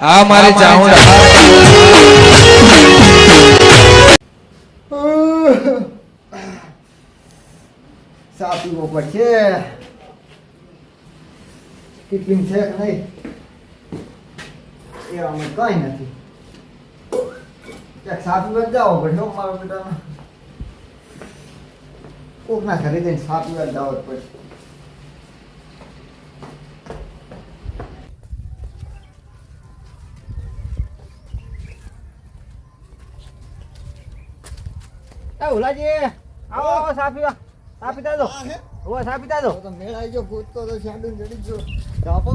હા મારે જાઉં સાપીવો પડશે ટિફિન છે કે નહીં? એ અમે કઈ નથી. ક્યાંક સાપી વાત જાઓ પડશે મારા બેટાને. કોકના ઘરે જઈને સાપી વાત જાવ જ પડશે એ ઉલાજી આવો આવો સા પીવા. સા પીતા દો. ઓય સા પીતા દો. તો મેળ આવી ગયો ભૂતતો તો શાંડું જડી ગયો. જાપો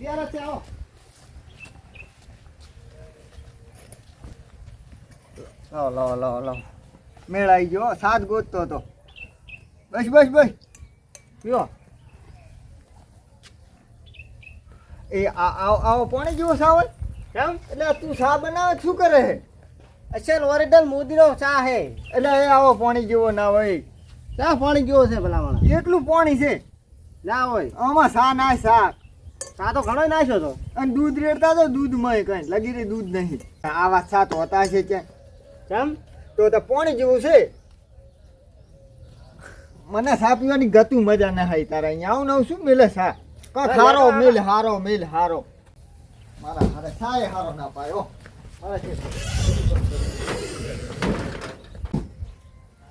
યાર છે આવો. લાવો લાવો લાવો લાવો. મેળ આવી ગયો સાત ગોતતો હતો. બસ બસ બસ. પીવો. એ આવો આવો પાણી જેવો સાવલ કેમ? એટલે તું સા બનાવે શું કરે અસલ ઓરિજિનલ મોદીનો ચા હે. એટલે એ આવો પાણી જેવો ના હોય. ચા પાણી જેવો છે ભલામણ એટલું પાણી છે. ના હોય. આમાં સા ના સા ચા તો ઘણો નાખ્યો તો. અને દૂધ રેડતા તો દૂધ મય કઈ. લગી રે દૂધ નહીં. આવા સાત હોતા છે ક્યાં? કેમ? તો તો પાણી જેવું છે. મને સા પીવાની ગતું મજા ના આવી તારા અહીંયા. આવું નવું શું મેલે સા? કા મેલ મિલ હારો મિલ હારો. મારા હારે સાય હારો ના પાયો. મારા છે.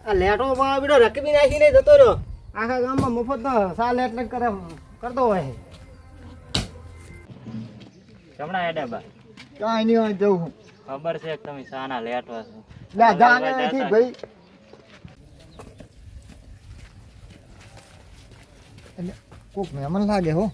આ લેટો માં બીડો રકબી નાખીને જતો રહ્યો. આખા ગામમાં મફત સા લેટ લેટ કરે કરતો હોય. હમણાં હેડે બા? કાંઈ નહીં હોય જવું હું ખબર છે કે તમે સાના લેટવા છો. જાને નથી ભાઈ. એટલે કોક મહેમાન લાગે હો.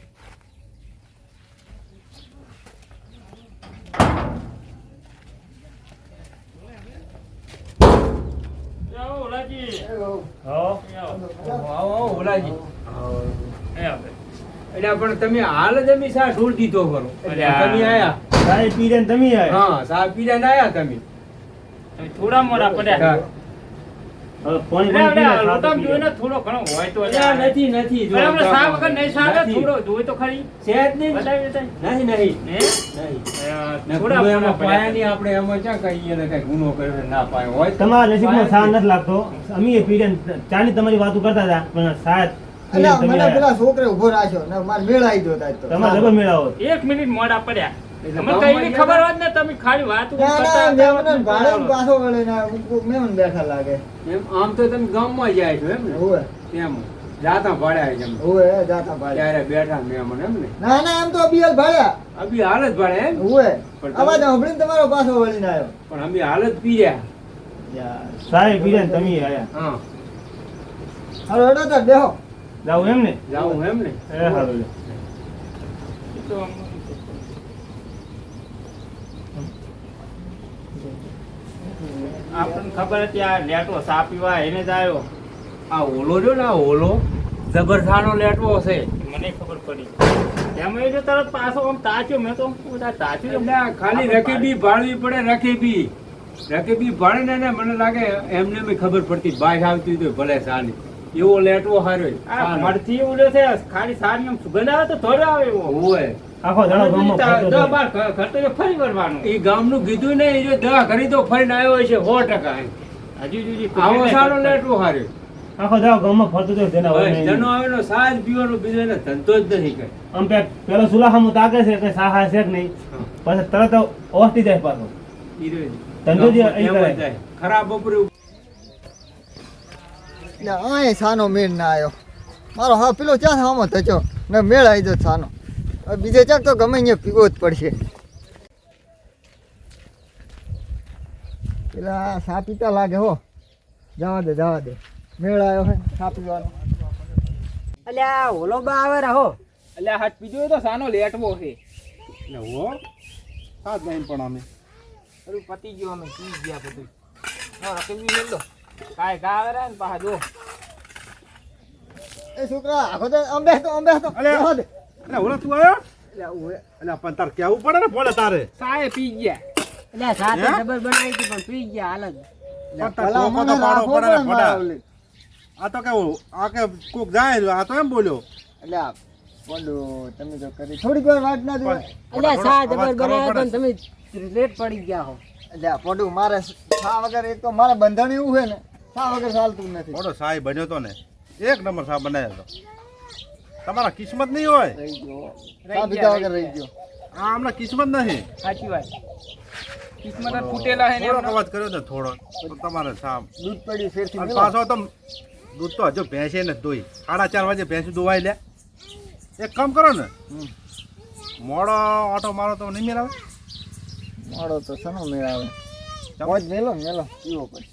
એટલે પણ તમે હાલ જ અમે શા ઢોળ દીધો અલ્યા. તમે આયા. સાહેબ પીરે તમે આયા? હા સાહેબ પીરે આયા તમે. તમે થોડા મોડા પડ્યા પાણી અરે, અરે, લોટામાં જોઈને થોડો ઘણો હોય તો અલ્યા, નથી નથી જો અરે, હમણાં સા નથી. તમારા લાગતો. અમે ચાની તમારી વાતો કરતા હતા પણ સાહેબ તમે પેલા છોકરે ઊભો રાખ્યો મારે ગયો તમારે જબર મેળાવો એક મિનિટ મોડા પડ્યા. એટલે અમને ગામમાં કઈ ગયા ખબર હોત. ને તમે ખાલી વાત ના, કરતા ના, હતા, મહેમાનને ભાડે ને બરાબર. પાછો વળે ને કોક મહેમાન બેઠા લાગે. એમ આમ તો તમે ગામમાં જાય છો એમ ને? હોવે. એમ જાતા ભાડ્યા એમ. હોવે જાતા ભાડે. ત્યારે બેઠા મહેમાન એમ ને? ના ના એમ તો અબિયલ ભાડ્યા અભી હાલ જ ભાડે એમ? હોવે. અવાજ સાંભળીને તમારો પાછો વળીને આવ્યો પણ અમે હાલ જ પી રહ્યા સાહેબ તમે આયા. હા. હાલો તો બેહો. જાવ એમ ને? જાઉં એમ ને? એ તો આમ- આપણને ખબર હતી આ લેટો સા પીવા એને જ આવ્યો આ ઓલો જો ને આ ઓલો જબરસાનો લેટવો હશે મને ખબર પડી. એમાં જો તરત પાછો આમ તાચ્યો મેં તો તાચ્યું ખાલી રકેબી ભાળવી પડે રકેબી. રકેબી ભાળે ને મને લાગે એમને બી ખબર પડતી બાઈક આવતી તો ભલે સાની એવો લેટવો હારો મળતી મળથી છે ખાલી સારી સુગંધ આવે તો થોડો આવે એવો. હોય આખો દાડો ગામમાં ફરતો દસ બાર ઘ- ઘર તો જો ફરી વળવાનું. એ ગામનું કીધું ને જો દવા ખરી તો ફરીને આવ્યો છે સો ટકા હજુ સુધી આવો સારો લેટવો હાર્યો આખો દાડો ગામમાં ફરતો હતો તેના વગર જનો આવેલો સાજ પીવાનો બીજો એને ધંધો જ નથી કઈ. આમ પેક પેલો સુલાહામાં તાકે છે કે સાહા છે કે નહીં? પછી તરત ઓસટી જાય પાછો. ધંધો જે કરે. ખરાબ બપોરે ને આય સાનો મેળ ના આવ્યો મારો હા પેલો ક્યાં સામો થયો? ને મેળ આવી ગયો સાનો. બીજે ચાક તો ગમે અહીંયા પીવો જ પડશે. પેલા સા પીતા લાગે હો. જવા દે જવા દે. મેળ આવ્યો હે સા પીવાનો. અલ્યા ઓલો બા આવે રહો એટલે હાથ પીજો તો સાનો લેટવો છે. ને હો. સાત નહીં પણ અમે. અરે પતી ગયો અમે પી ગયા બધું. હા રકમી લઈ લો. કાય કા આવે ને પાછા જો. એ છોકરા આખો તો અંબે તો અંબે તો અલ્યા. એટલે ઓલા તું આવ્યો એટલે ઉવે. એટલે પણ તાર કેવું પડે ને પોલે તારે? સાએ પી ગયા. અલ્યા સાથે ડબલ બનાવી હતી પણ પી ગયા હાલ જ. પણ તાર ભલા ટોકો મને તો પાડો રાખવો પડે પડે ને મારા ફટા. ઓલી. આ તો કેવું આ કે કોક જાય આ તો એમ બોલ્યો. એટલે બોલો તમે તો કરી થોડીક વાર વાત ના દો અલ્યા સા જબર બનાવ્યો તો તમે લેટ પડી ગયા હો. એટલે આ મારે સા વગર એક તો મારે બંધણ એવું છે ને સા વગર ચાલતું નથી. મોટો સાહેબ બન્યો તો ને. એક નંબર સાહેબ બનાવ્યો તો તમારા કિસ્મત નહીં હોય? રહી ગયો. રહી ગયો આ હમણાં કિસ્મત નથી સાચી વાત. કિસ્મત જ ફૂટેલા હે ને થોડોક એમનો. અવાજ કર્યો ને થોડો તો તમારે સામ. દૂધ પડ્યું ફેરથી અને મેલો. પાછો તો દૂધ તો હજુ ભેંસે ને દોઈ સાડા ચાર વાગે ભેંસ દોવાઈ લે. એક કામ કરો ને. હમ. મોડો ઓટો મારો તો નહીં મેળાવે? મોડો તો સનો મેળાવે? આવે મોજ મેલો ને મેલો. પીવો પડે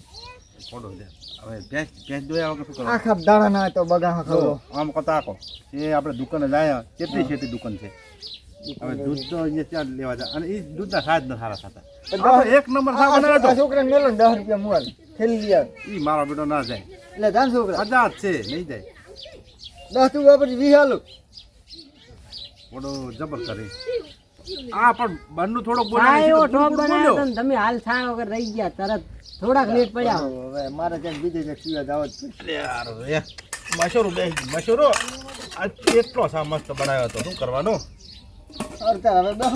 મોડો લે હવે ભેંસ ભેંસ દોયા વગર શું કરો આખા દાડા ના તો બગા ખરો આમ આખો. એ આપણે દુકાને જાય કેટલી છેટી દુકાન છે? હવે દૂધ તો અહીંયા ત્યાં લેવા જાય. અને એ દૂધના સાજ ન સારા થતા. એક નંબર છોકરાને મેલો દસ રૂપિયા થેલી લઈ આવે. ઈ મારો બેટો ના જાય. એટલે જાણ છોકરા. આઝાદ છે નહીં જાય. દસ તું વાપરી વીસ હાલું મોડો જબર કરે. આ પણ બંનું થોડો બોલ્યો. તમે હાલ સા વગર રહી ગયા તરત થોડાક લેટ પડ્યા. હવે મારે ક્યાંક બીજે ક્યાંક પીવા જાવ જ પડશે. યાર, એ મશૂરો બે મશૂરો. આ કેટલો સા મસ્ત બનાવ્યો હતો. શું કરવાનું? અડધા હવે દો.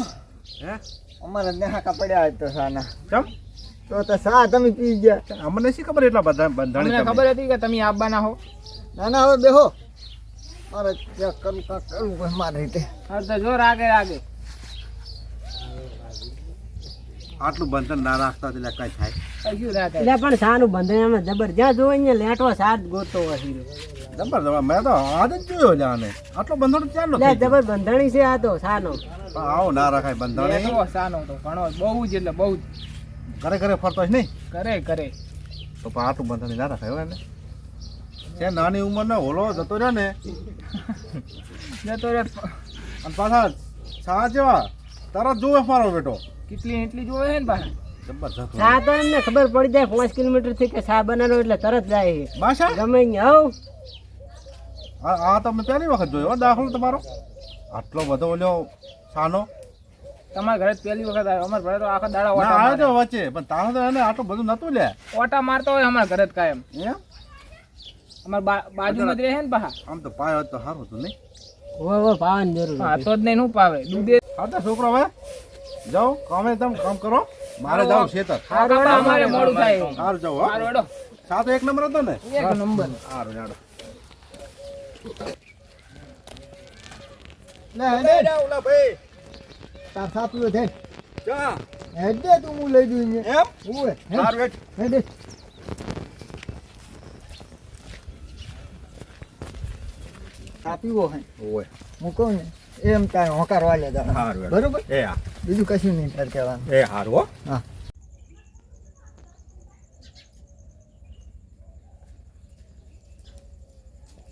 હે? અમારે નેહાકા પડ્યા જ તો સાના. ચમ? તો તો સા તમે પી ગયા. અમને શી ખબર એટલા બધા બંધાણી ખબર હતી કે તમે આવવાના હો. ના ના હવે બેહો. મારે ત્યાં કરવું કાંક કરવું મારી રીતે. હવે તો જોર આગે આગે આટલું બંધન ના રાખતા એટલે કઈ થાય. ના એટલે પણ સાનું બંધન એમાં જબર જ્યાં જોવો અહીંયા લેટો સાત ગોતો હસી જબર જબર મેં તો આજ જ જોયો જાને આટલો બંધણ ચાલો એટલે જબર બંધણી છે આ તો સાનો. આવો ના રખાય બંધણ. તો સાનો તો ઘણો બહુ જ એટલે બહુ જ. ઘરે ઘરે ફરતો છે નહીં? કરે કરે તો પણ આટલું બંધણી ના રખાય હોય એને. છે નાની ઉંમરનો હોલો જતો રહ્યો ને. જતો રહ્યો. અને પાછા સા જેવા તરત જોવે મારો બેટો. કેટલી એટલી જોવે છે ને જબરજસ્ત સા તો એમને ખબર પડી જાય પાંચ કિલોમીટરથી કે સા બનાવો એટલે તરત જાય છે. ગમે હવ. આ તમે પહેલી વખત જોયો હો દાખલો તમારો? આટલો બધો ઓલ્યો સાનો? તમારા ઘરે જ પહેલી વખત આવ્યો. અમારા ઘરે તો આખા દાડા ઓટા આવ્યો તો વચ્ચે. પણ તારો તો એને આટલું બધું નતું લે. ઓટા મારતો હોય અમારા ઘરે જ કાયમ. એમ અમારા બા- બાજુમાં જ રહે ને પાછા આમ તો પાયો તો સારું હતું નહીં. હો હો પાવાની જરૂર હા તો જ નહીં શું પાવે? દૂધે હા તો છોકરો હવે? જાઓ કામે તમે કામ કરો. મારે જાવ ખેતર. અમારે મોડું થાય. સારું જાઓ હો. સારું હેડો. સાતો એક નંબર હતો ને? એક નંબર. સારું જાડો લે હેડે. તાર સાતું દે જા. હેડે તું હું લઈ દઉં એમ? ઉવે સારું હેડ. હેડે. સા પીવો હે ઓય હું કહું ને એમ તારે હોકાર વાલે દાડા બરોબર? એ હા બીજું કશું નહીં તાર કહેવાનું. એ હારું હો.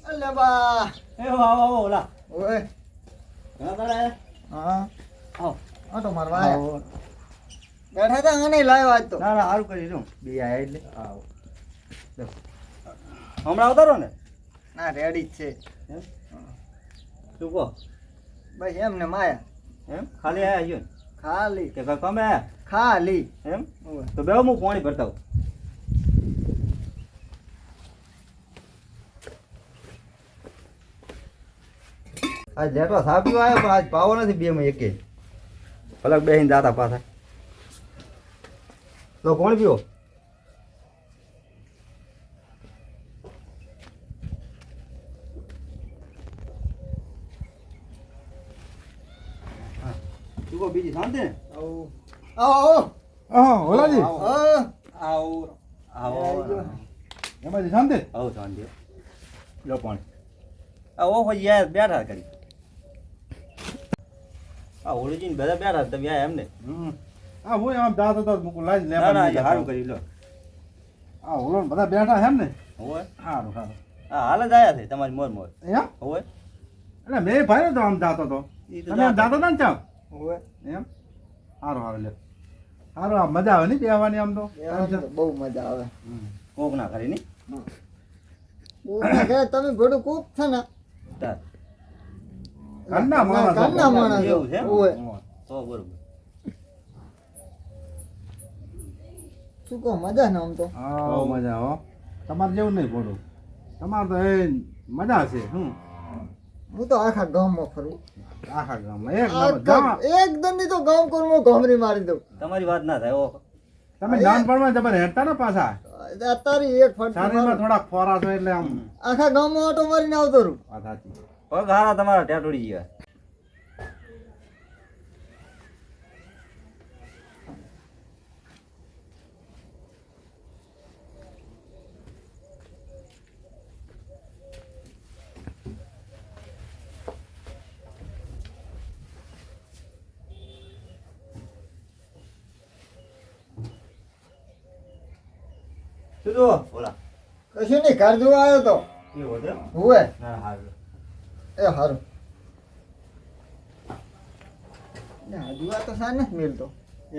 અલે બા. એ વાહ વાહ ઓલા. ઓય. હા. આવો. હા તો મારવા આયા બેઠા હતા આને લાવ્યો આજ તો. ના ના સારું કરી દઉં બે આયા એટલે. આવો. હમણાં આવતા ને? ના રેડી જ છે. શું કહો? બસ એમને માયા. એમ? ખાલી આયા આવ્યો ખાલી. કે કાંઈ કમે ખાલી. એમ? તો બે હું પાણી ભરતા હું આજ જેટલો સાપ્યો આવ્યો પણ આજ પાવો નથી બે માં એકે. અલગ બેહીને દાતા પાછા. તો કોણ પીવો? શાંતિ ને આવો આવો. હા. ઓલાજી આવો. આવો એમાંથી શાંતિ આવો શાંતિ લો પાણી. આ ઓહો યાર બેઠા કરી. આ ઓળજીને બધા બેઠા તમે આયા એમને. હા હું આમ જાતો હતો મૂકું લાજ લે ના સારું કરી લો. હા ઓલો ને બધા બેઠા છે એમ ને? હોય. સારું સારું હા હાલ જ આવ્યા છે તમારી મોર મોર. એમ? હોય. એટલે મેં ભાઈ તો આમ જાતો હતો તમે આમ જાતો. હતા ને ચામ ઓય એમ? સારું આવે લે. સારું આ મજા આવે ને બેહવાની આમ તો? બહુ મજા આવે. કોક ના કરી ની? તમે ઘોડું કોક છે ને? ઘરના માણસ ઘરના માણસ. એવું છે એમ? તો બરોબર. શું કહો મજા ને આમ તો? હા મજા હો. તમારે જેવું નહીં ઘોડું. તમારે તો એ મજા છે હમ. હું તો આખા ગામમાં ફરું. આખા ગામમાં. એક નંબર ગામ એકદમની તો ગામ કરું હું ઘોમરી મારી દઉં. તમારી વાત ના થાય ઓ તમે નાનપણમાં તમારે હેરતા ને પાછા? અત્યારે એક ફટ શરીરમાં થોડા ફોરા છો એટલે આમ આખા ગામમાં ઓટો મારીને આવતો રહું. વાત સાચી. પગ હારા તમારા ટેટોડી ગયા. શું જો બોલા. કશું નહીં ઘર જોવા આવ્યો તો. કેવો છે હુએ ના હારું. એ હારું. ના જોવા તો સા નથી મિલતો.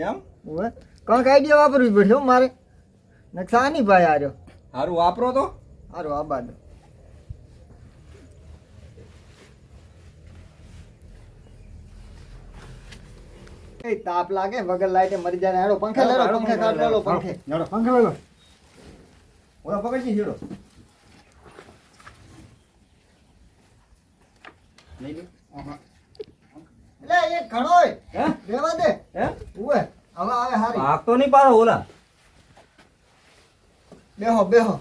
એમ? હુએ કંઈક આઈડિયા વાપરવી પડશે મારે. નકશા નહીં ભાઈ આર્યો. હારું વાપરો તો. હારું આ બાદ એ તાપ લાગે વગર લાઈટે મરી જાય પંખે લેડો પંખે કાઢ લેલો પંખે. જાડો પંખે લઈ લો ઓલા પકડજી છેડો લઈ લો એટલે એક ઘણોય. હે? રેવા દે. હે? ઉવે હવે આવે હારી. ભાગ નહીં પાડો ઓલા. બેહો બેહો.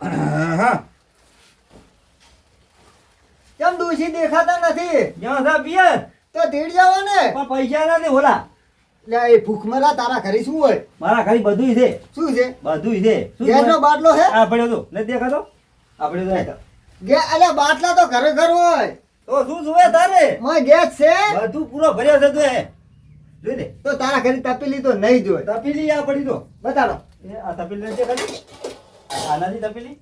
હા. કેમ દૂષી દેખાતા નથી? જ્યાં સા પિયર. તો તેડી જાવ ને. પણ પૈસા નથી ઓલા. લે એ ભૂખ મરા તારા ઘરે શું હોય? મારા ઘરે બધુંય છે. શું છે? બધુંય છે. શું ગેસ નો બાટલો છે? આ પડ્યો તો. ને દેખાતો? આ પડ્યો તો ગે અલે બાટલા તો ઘરે ઘર હોય. તો શું જોવે તારે? મોય ગેસ છે? બધું પૂરો ભર્યો છે તું એ. જોઈ લે. તો તારા ઘરે તપેલી તો નહીં જોય તપેલી આ પડી તો. બતાડો. એ આ તપેલી નથી ખાલી આ નથી તપેલી?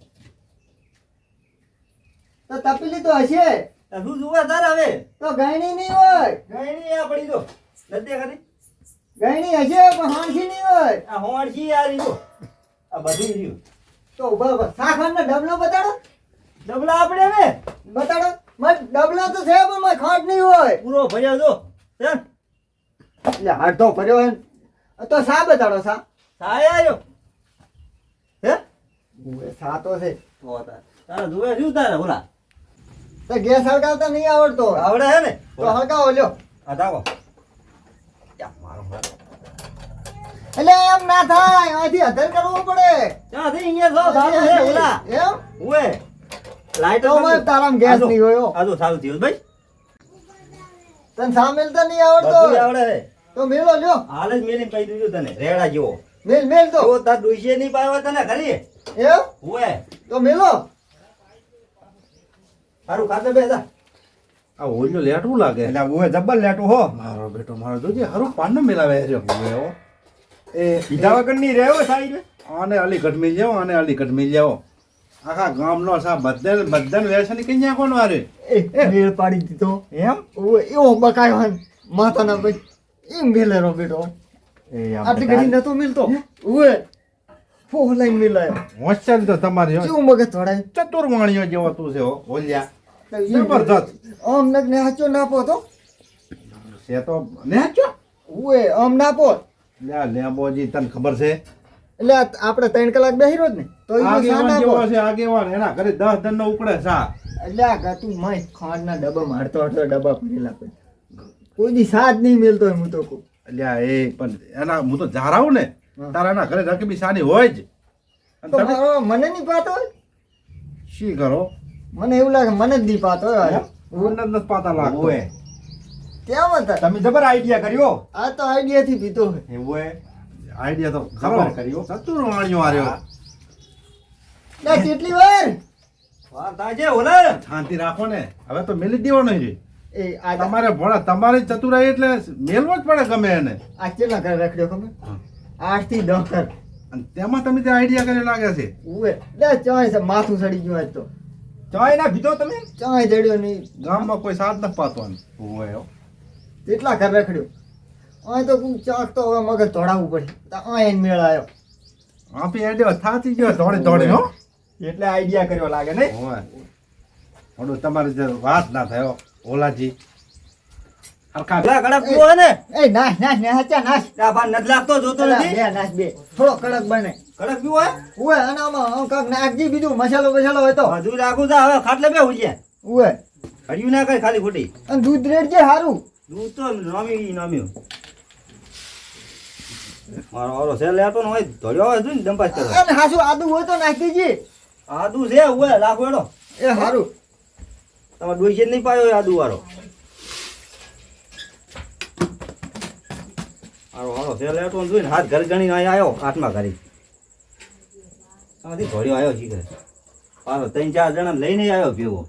તો તપેલી તો હશે. શું જોવે તારે હવે? તો ગયણી નહીં હોય. ગયણી આ પડી તો. નથી દેખાતી? ગયણી હશે પણ હાંસી નહીં હોય. આ હોણસી આ રહ્યું. આ બધું રહ્યું. તો ઊભા ઊભા. સાખર ને ડબલો બતાડો. ડબલા આપણે ને બતાડો. મત ડબલો તો છે પણ મય ખાંડ નહીં હોય. પૂરો ભર્યો તો. એટલે અડધો ભર્યો હે તો સા બતાડો સા સા આવ્યો હે? ઉવે, સા તો છે. તો તાર. જોવે શું તારે ઓલા? તો ગેસ હળગાવતા નહીં આવડતો. આવડે હે ને? તો હળગાવો લ્યો. આ દાવો મારો એટલે એમ ના થાય અહીંથી અધર કરવું પડે. ત્યાંથી અહીંયા જો સારું છે ઓલા. એમ? ઓએ લાઈટ તો મને તારામ ગેસ નહીં હોયો આ તો સારું થયું ભાઈ. તને સામેલ તો નહીં આવડતો. આવડે. તો મેલો લ્યો. હાલ જ મેલીને કહી દીધું તને રેડા જેવો. મેલ મેલ તો. તો તાર ડોસીએ નહીં પાવ્યો તને ખરી. એમ? ઓએ તો મેલો. સારું ખાતે બેસા આ ઓલ્યો લેટવું લાગે. એટલે ઓએ જબ્બર લેટું હો. મારો બેટો મારો જોજે હારું પાન મેલાવે છે. એવો એ વગર નહીં રહ્યો સાઈ આને અલીગઢ મિલ જાઓ આને અલીગઢ મિલ જાઓ આખા ગામનો સા બધા બધા વેસન કે ન્યા કોણ વારે. એ મેળ પાડી દીધો. એમ? ઓ એવો બકાયો હન માથાના ભાઈ એમ વેલેરો બેટો એ આટલી ઘડી નતો મિલતો? ઓએ ફોલાઈ મિલાય. હોશિયારી તો તમારી શું કેવું મગજ ચતુર ચતુર્વાણીઓ જેવો તું છે ઓલ્યા જબરદસ્ત આમ નગ ને હાચો નાપો તો. છે તો નેચો. ઓએ આમ નાપો. લ્યા લેબોજી તને ખબર છે? એટલે આપણે ત્રણ કલાક બેહી રોજ ને. તો આગેવાન એના ઘરે દસ ધન નો ઉકળે સા. એટલે આ તું મય ખાંડ ના ડબ્બા મારતો હતો ડબ્બા ભરેલા પછી કોઈ દી સાદ નહીં મેલતો હું તો કહું. અલ્યા એ પણ એના હું તો જારાવું ને તારા એના ઘરે રકબી સાની હોય જ. મને નહીં પાતો શી કરો? મને એવું લાગે મને જ નહીં પાતો હોય જ નથી પાતા લાગે કેમ હતા તમે જબર આઈડિયા કર્યો? આ તો આઈડિયા થી પીતો એવું હે આઈડિયા તો જબર ખરો કર્યો. ચતુર્વાણીઓ આર્યો ના કેટલી વાર? વાર તાજે ઓલે શાંતિ રાખો ને. હવે તો મેલી દેવાનો છે. એ આ તમારે ભણા તમારી ચતુરાઈ એટલે મેલવો જ પડે ગમે એને. આ કેટલા ઘરે રખડ્યો ગમે. આઠથી દસ ઘર. અને તેમાં તમે તે આઈડિયા કરે લાગે છે. ઉવે. લે ચોય છે માથું સડી ગયું આજ તો. ચાય ના ભીતો તમે? ચોય જડ્યો નહીં. ગામમાં કોઈ સાથ નથી પાતવાનું ઓએ કેટલા ઘર રખડ્યો? અહીં તો કોઈ ચાક તો હવે મગજ ધોડાવવું પડે. તો અહીં મેળ આવ્યો આપી આઈડિયા થાતી ગયો દોડી દોડી હો. એટલે આઈડિયા કર્યો લાગે ને હોય થોડું તમારી જે વાત ના થયો ઓલાજી. કડક પીવો ને. એ નાશ નાશ ને હચ્યા નાશ. આ ભાન લાગતો જોતો નથી? બે નાશ બે. થોડો કડક બને. કડક પીવો હોય? ઉવે અને આમાં નાખજી બીજું મસાલો મસાલો હોય તો. હજુ રાખું છે હવે ખાટલે બે ઉજ્યા ઉવે. હળિયું ના કઈ ખાલી ખોટી. અને દૂધ રેડ છે સારું દૂધ તો નામી નામ્યું મારો ઓરો છે લેતો ને હોય ધોળ્યો હોય ને દંપાસ કરે. અને હાસુ આદુ હોય તો નાખી દેજે. આદુ છે હોય લાખો એનો એ સારું તમારે ડોઈ નહીં પાયો આદુ વાળો. મારો ઓરો છે લેતો ને જોઈને હાથ ઘર ગણીને અહીં આવ્યો આઠમા ઘરે. ધોળ્યો આવ્યો છે પાછો ત્રણ ચાર જણા લઈને આવ્યો ભેગો.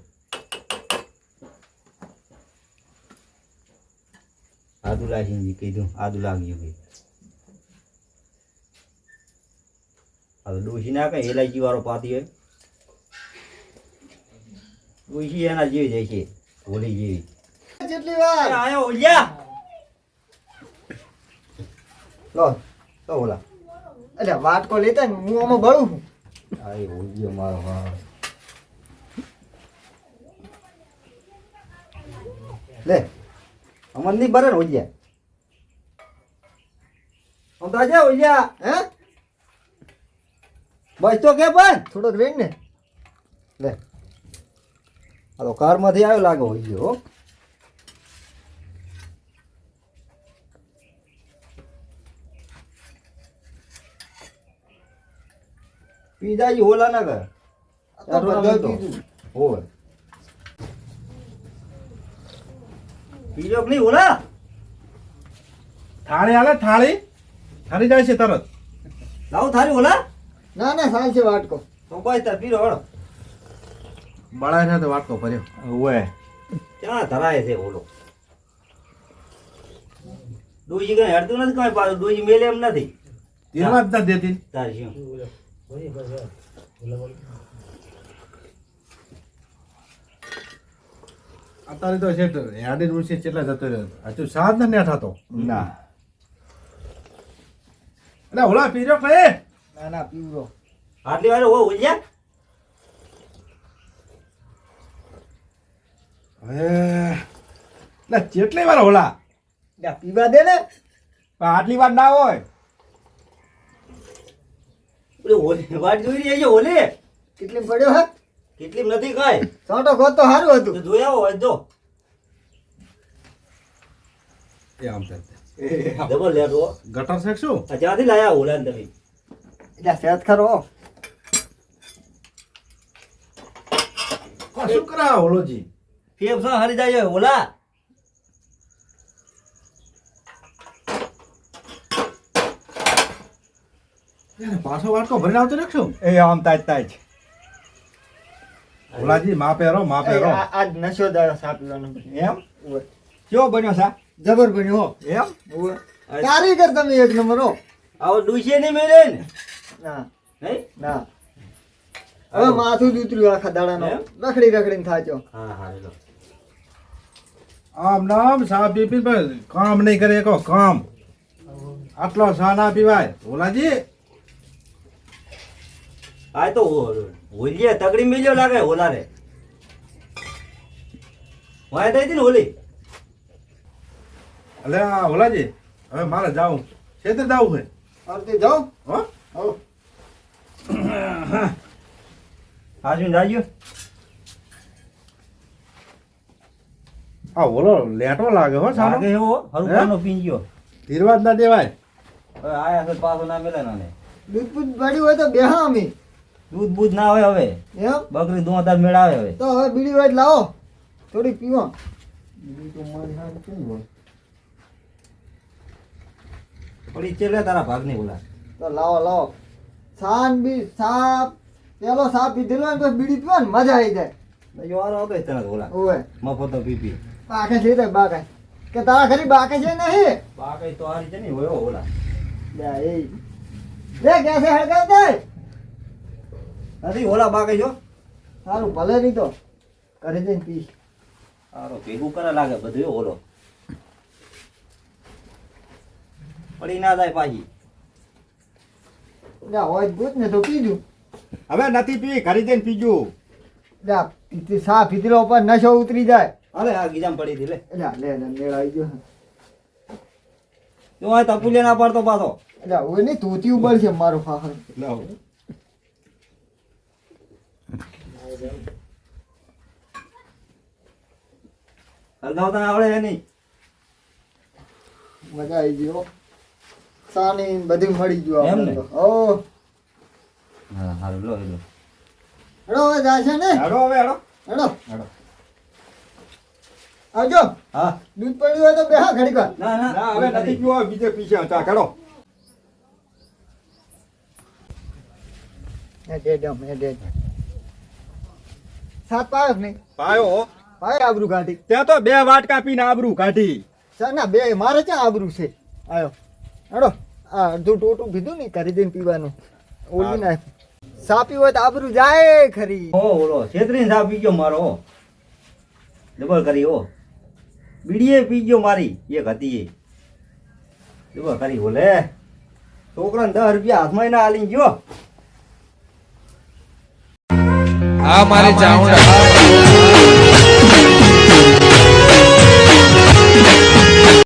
આદુ લાગી કીધું આદુ લાગ્યું કે હવે ડોસી ના કઈ એલાયચી વાળો પાતી હોય ડોસી એના જેવી જાય છે હોલી જેવી જેટલી વાર આયો ઓલ્યા લો તો ઓલા એટલે વાટકો લેતા ને હું આમાં બળું છું આય ઓલ્યો મારો હા લે અમનની બરે ઓલ્યા આમ તો આજે ઓલ્યા હે? બસ તો કે પણ. થોડોક રેડ ને. લે. હાલો કારમાંથી આવ્યો લાગે ઓલ્યો હો. પીજાજી હોલા ના કર આ કે નહીં હોલા થાળી આલે થાળી. થાળી જાય છે તરત. લાવ થાળી હોલા ના ના સાલ છે વાટકો. તો કોઈ તાર પીરો હળો બળાય ને તો વાટકો ભર્યો. ઓએ ક્યાં ધરાય છે ઓલો? ડોજી કઈ હેડતું નથી કઈ પાછું ડોજી મેલે એમ નથી. તીરવા જ ના દેતી. તાર શું અત્યારે તો છે હેડી રૂસી કેટલા જતો રહ્યો. હજુ સાત ને નેઠ હતો ના. એટલે ઓલા પીરો કઈ ના ના પીવરો. આટલી વાર હો ઉલ્યા હવે ના કેટલી વાર ઓલા. પીવા દે ને. આટલી વાર ના હોય. ઓલી હોલી વાત જોઈ રહી છે હોલી કેટલી પડ્યો હે? કેટલી નથી કાંઈ છોટો ખોટ તો સારું હતું જોઈ આવો જો એ આમ થાય ડબલ લેટ હો. ગટર છે કે શું જ્યાંથી લાયા ને તમે. એટલે સેટ ખરો. શું કરા ઓલોજી? ફેફ શું હારી જાય ઓલા? પાછો વાટકો ભરીને આવતો રાખશું? એ આમ તાજ તાજ. ઓલાજી માં પહેરો માં પહેરો. આજ નશો દાડો સા પીવાનો એમ. કેવો બન્યો સા જબર બન્યો હો. એમ. કારીગર તમે એક નંબર હો. આવો ડૂસે નહીં મેળે ને? ના. નહીં? ના. હવે માથું જ ઉતર્યું આખા દાડાનો? રખડી રખડીને થાચો હા હા આમ નામ સા પીપી કામ નહીં કરે કો કામ. આટલો સા ના પીવાય. ઓલાજી આ તો હોલીએ તગડી મેલ્યો લાગે હોલા રે વાય થઈ હતી ને હોલી અલે આ ઓલાજી હવે મારે જાવું. છેતર જાવું છે? આવતી જાઓ. હો? આવો. હાજુ જાજો આ ઓલો લેટો લાગે હો સારો લાગે એવો? હરુકાનો પીંજ્યો ધીરવાદ ના દેવાય. હવે આયા છે પાછો ના મેલે ના ને બૂધ હોય તો બેહા અમે દૂધ બૂધ ના હોય હવે. એમ? બકરી દોતાર મેળાવે હવે. તો હવે બીડી વાટ લાવો. થોડી પીવો. બીડી તો મારી હાથ કેમ હોય? થોડી ચેલે તારા ભાગની બોલા તો લાવો લાવો. સાન બી સાપ. પેલો સાપ પીધેલો ને પછી બીડી પીવો ને મજા આવી જાય. વારો આવતો તને બોલા ઓવે. મફત પી પી. બાકે છે તે બાકે. કે તારા ખરી બાકે છે નહીં બાકે તો હારી છે ને હોયો ઓલા. લે એ. લે કેસે હળગાવ દે નથી ઓલા બાકઈ જો. સારું ભલે નહીં તો. કરી દે પીસ સારો ભેગું કરે લાગે બધું ઓલો. પડી ના જાય પાછી. લે હોય જ ભૂત ને તો પીજું હવે નથી પી ઘરે જઈને પીજું લે સા ફીતલો ઉપર નશો ઉતરી જાય. અરે આ ગીજામ પડી હતી લે. લે લે મેળ આવી ગયો. તું આ તપુલિયા ના પડતો પાછો. એટલે હવે નહીં તોતી છે મારું ફાફર લાવ હલગાવતા આવડે નહીં મજા આવી ગયો સાની બધું મળી ગયું એમ ને? ઓ. હા હારું લો લો. હેડો હવે જાશે ને? હાડો હવે હાડો. હેડો. હેડો. આવજો. હા. દૂધ પડ્યું હોય તો બેહા હા વાર. ના ના. હવે નથી પીવો બીજે પીશે ચા કાઢો એ ડેડમ એ ડેડ સાત પાયો નહીં? પાયો પાયો આબરૂ કાઢી. ત્યાં તો બે વાટકા પીને આબરૂ કાઢી. સર ના બે મારે ક્યાં આબરૂ છે? આયો. હેડો. આ અડધું ટોટું પીધું ને કરી દઈને પીવાનું. ઓલી ના સાપી હોય તો આબરૂ જાય ખરી. ઓ ઓલો છેતરીને સાપ પી ગયો મારો ડબલ કરી ઓ બીડીએ પી ગયો મારી એક હતી એ. ડબલ કરી બોલે છોકરાને દસ રૂપિયા હાથમાં ના આલી ગયો. આ મારી ચાઉંડા